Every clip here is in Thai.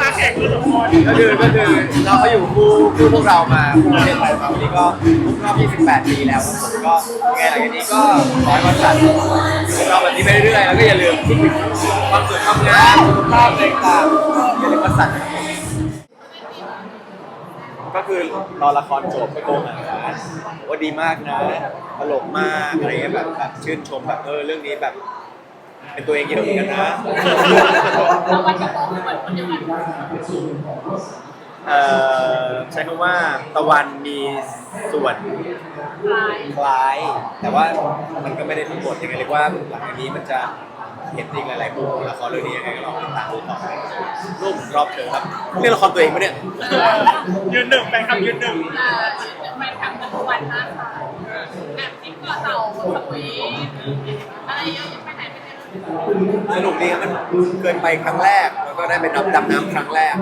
มาแข่งคือทุกคนก็คือก็คือเราก็อยู่คู่คู่พวกเรามาคู่ประเทศไทยมาวันนี้ก็ครบรอบ28 ปีแล้วครับผมก็ยังไงหลังจากนี้ก็ขอให้วันจันทร์อยู่กับเราแบบนี้ไปเรื่อยๆแล้วก็อย่าลืมคิดถึงความสวยความงามสุขภาพอะไรต่างๆอย่าลืมวันจันทร์นะครับผมก็คือรอนละครจบไปโกงอะนะว่าดีมากนะตลกมากอะไรเงี้ยแบบแบบชื่นชมแบบเออเรื่องนี้แบบ เป็นตัวเองเยอะเหมือนกันนะ เราวันจะโตเหมือนคนเดียวกันเอ่อใช้คำว่าตะวันมีส่วนลาย คล้าย แต่ว่ามันก็ไม่ได้ทั้งหมดยังไงเรียกว่าหลังจากนี้มันจะเห็นอีกหลายๆมุมของละครเรื่องนี้ยังไงก็ลองติดตามดูต่อไปร่วมรอบเธอครับเล่นละครตัวเองปะเนี่ย ยืนหนึ่งแฟนคลับยืนหนึ่งเอ่อไม่ทำกันทุกวันนะค่ะแอบจิ้มก่อเต่าสมุยอะไรเยอะ สนุกดีครับมันเกินไปครั้งแรก แล้วก็ได้ไปดำดำน้ำครั้งแรก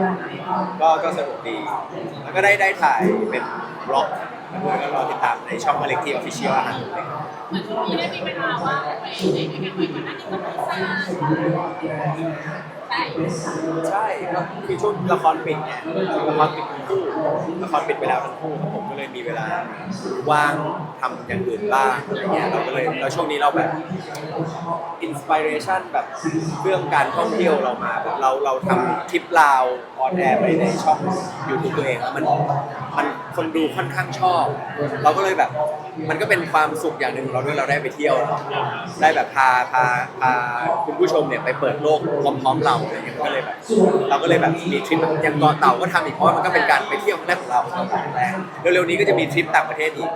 ก็ก็สนุกดี แล้วก็ได้ได้ถ่ายเป็นบล็อกแล้วก็รอติดตามในช่องมาเล็กที่ออฟฟิเชียลอาหารเหมือนช่วงนี้ได้มีเวลาว่างไปไหนด้วยกันบ่อยกว่านั้นนี่ก็ต้องสร้าง ใช่ก็คือช่วงละครปิดเนี่ยละครปิดทั้งคู่ละครปิดไปแล้วทั้งคู่ครับผมก็เลยมีเวลาว่างทำอย่างอื่นบ้างอะไรเงี้ยเราก็เลยแล้วช่วงนี้เราแบบอินสปิเรชันแบบเรื่องการท่องเที่ยวเรามาแบบเราเราทำทริปลาวออนแอร์ไปในช่องยูทูบตัวเองแล้วมันมัน คนดูค่อนข้างชอบ เราก็เลยแบบ มันก็เป็นความสุขอย่างหนึ่งของเราด้วยเราได้ไปเที่ยวเนาะได้แบบพาพาพาคุณผู้ชมเนี่ยไปเปิดโลกพร้อมๆเราอะไรเงี้ยก็เลยแบบเราก็เลยแบบมีทริปอย่างเกาะเต่าก็ทำอีกเพราะว่ามันก็เป็นการไปเที่ยวครั้งแรกของเราครั้งแรกเร็วๆนี้ก็จะมีทริปต่างประเทศอีก